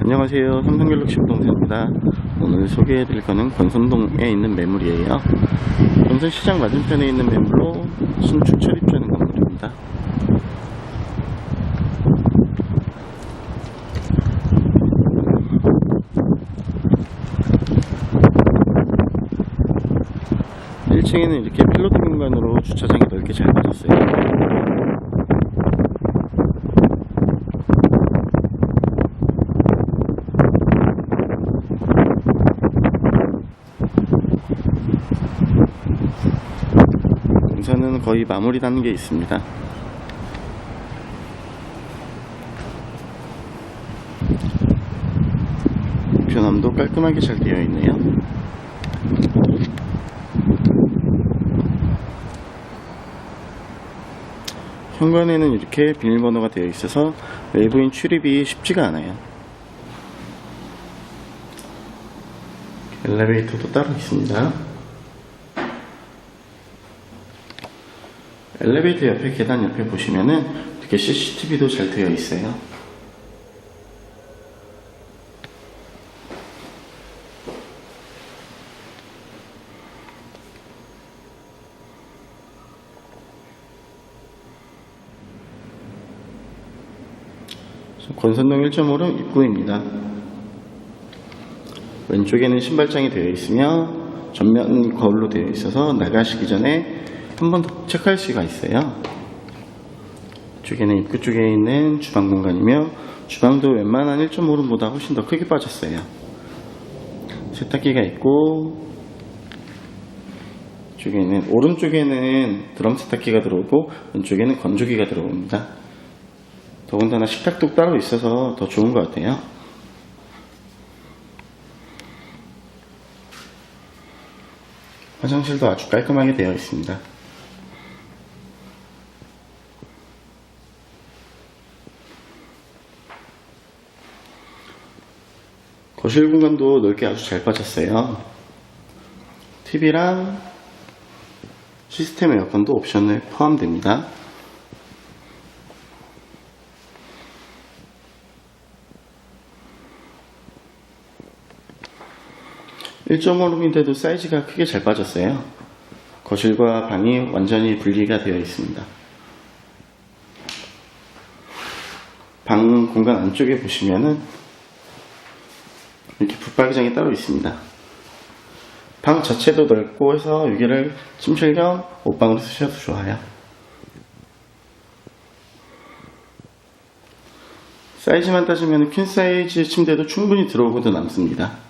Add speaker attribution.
Speaker 1: 안녕하세요. 삼성갤럭시 부동산입니다. 오늘 소개해드릴 거는 권선동에 있는 매물이에요. 권선시장 맞은편에 있는 매물로 신축 철입주하는 건물입니다. 일층에는 이렇게 필로티 공간으로 주차장이 넓게 잘 빠졌어요. 공사는 거의 마무리 단계에 있습니다. 변함도 깔끔하게 잘 되어 있네요. 현관에는 이렇게 비밀번호가 되어 있어서 외부인 출입이 쉽지가 않아요. 엘리베이터도 따로 있습니다. 엘리베이터 옆에 계단 옆에 보시면은 이렇게 CCTV도 잘 되어 있어요. 권선동 1.5로 입구입니다. 왼쪽에는 신발장이 되어 있으며 전면 거울로 되어 있어서 나가시기 전에 한 번 더 체크할 수가 있어요. 이쪽에는 입구 쪽에 있는 주방 공간이며 주방도 웬만한 1.5룸보다 훨씬 더 크게 빠졌어요. 세탁기가 있고 이쪽에는 오른쪽에는 드럼 세탁기가 들어오고 왼쪽에는 건조기가 들어옵니다. 더군다나 식탁도 따로 있어서 더 좋은 것 같아요. 화장실도 아주 깔끔하게 되어 있습니다. 거실 공간도 넓게 아주 잘 빠졌어요. TV랑 시스템 에어컨도 옵션에 포함됩니다. 1.5룸인데도 사이즈가 크게 잘 빠졌어요. 거실과 방이 완전히 분리가 되어 있습니다. 방 공간 안쪽에 보시면은 이렇게 붙박이장이 따로 있습니다. 방 자체도 넓고 해서 여기를 침실 겸 옷방으로 쓰셔도 좋아요. 사이즈만 따지면 퀸 사이즈 침대도 충분히 들어오고도 남습니다.